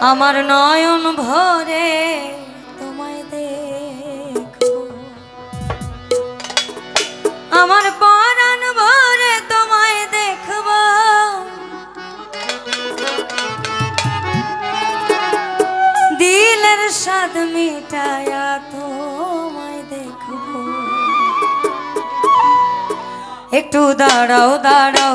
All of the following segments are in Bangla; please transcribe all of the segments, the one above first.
আমার নয়ন ভরে তোমায় দেখো আমার পরাণ ভরে তোমায় দেখব। দিলের স্বাদ মিটায়া তোমায় দেখব। একটু দাঁড়াও দাঁড়াও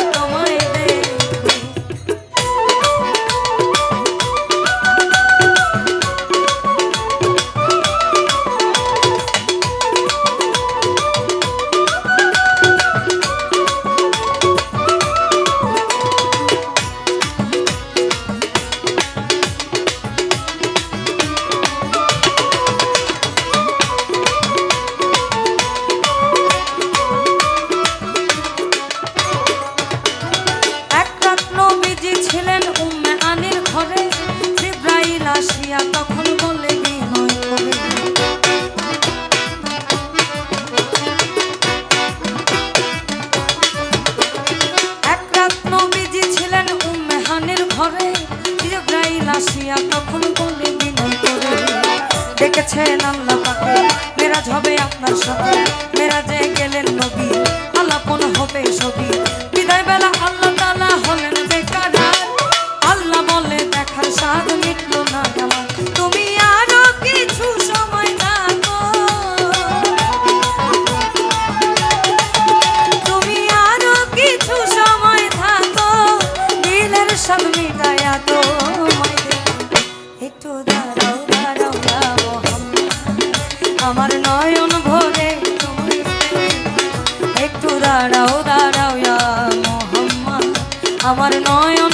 দেখেছেন আল্লাহ পাকে মেরাজ হবে আপনার সাথে আমার নয়ন ভরে। একটু দাঁড়াও দাঁড়াও মোহাম্মদ আমার নয়ন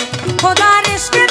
খোদার ইশকের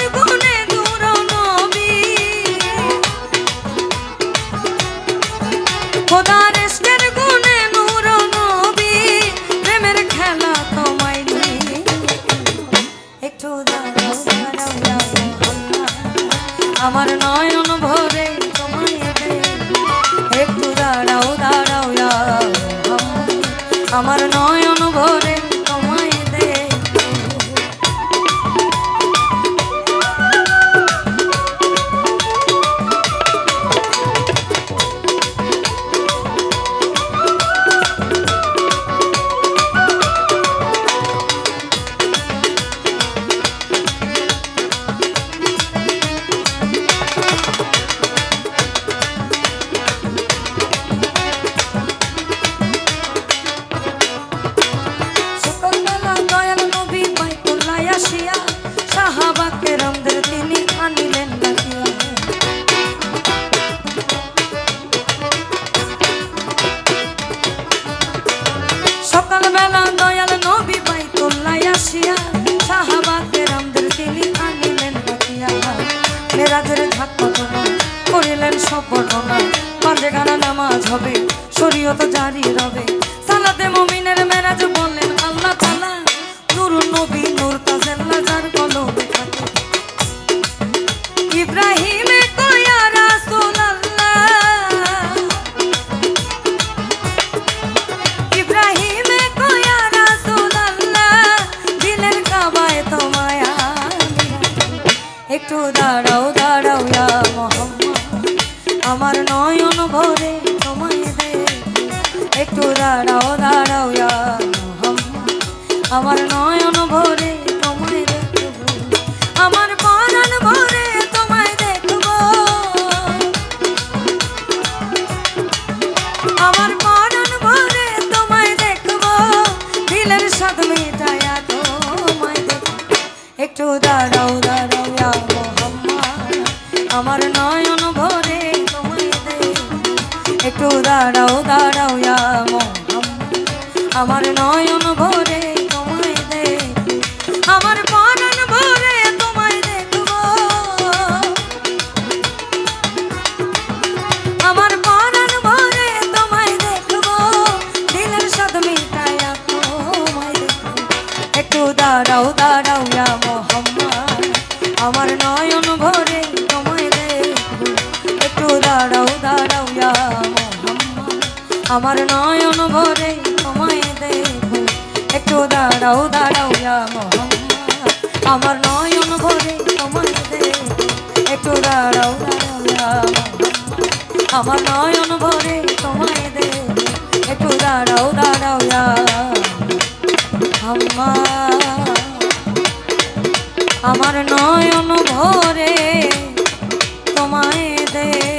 na একটু দাঁড়াও দাঁড়াও ইয়া মোহাম্মদ। আমার নয়ন ভরে তোমায় দে একটু দাঁড়াও দাঁড়াও ইয়া মোহাম্মদ। আমার নয়ন ভরে আমার ভরে তোমায় আমার ভরে একটু দাঁড়াও আমার নয়ন ভরে একটু দাঁড়াও দাঁড়াও আমার নয়ন ভরে তোমায় দেখব আমার পরাণ ভরে তোমায় আমার পরাণ ভরে তোমায় দেখব। দিলের আমার আমার নয়ন ভরে তোমায় দেখব একটু দাঁড়াও দাঁড়াও আমার নয়ন ভরে তোমায় দেখব একটু দাঁড়াও দাঁড়াও আমার নয়ন ভরে তোমায় দে একটু দাঁড়াও দাঁড়াও আম্মা আমার নয়ন ভরে তোমায় দে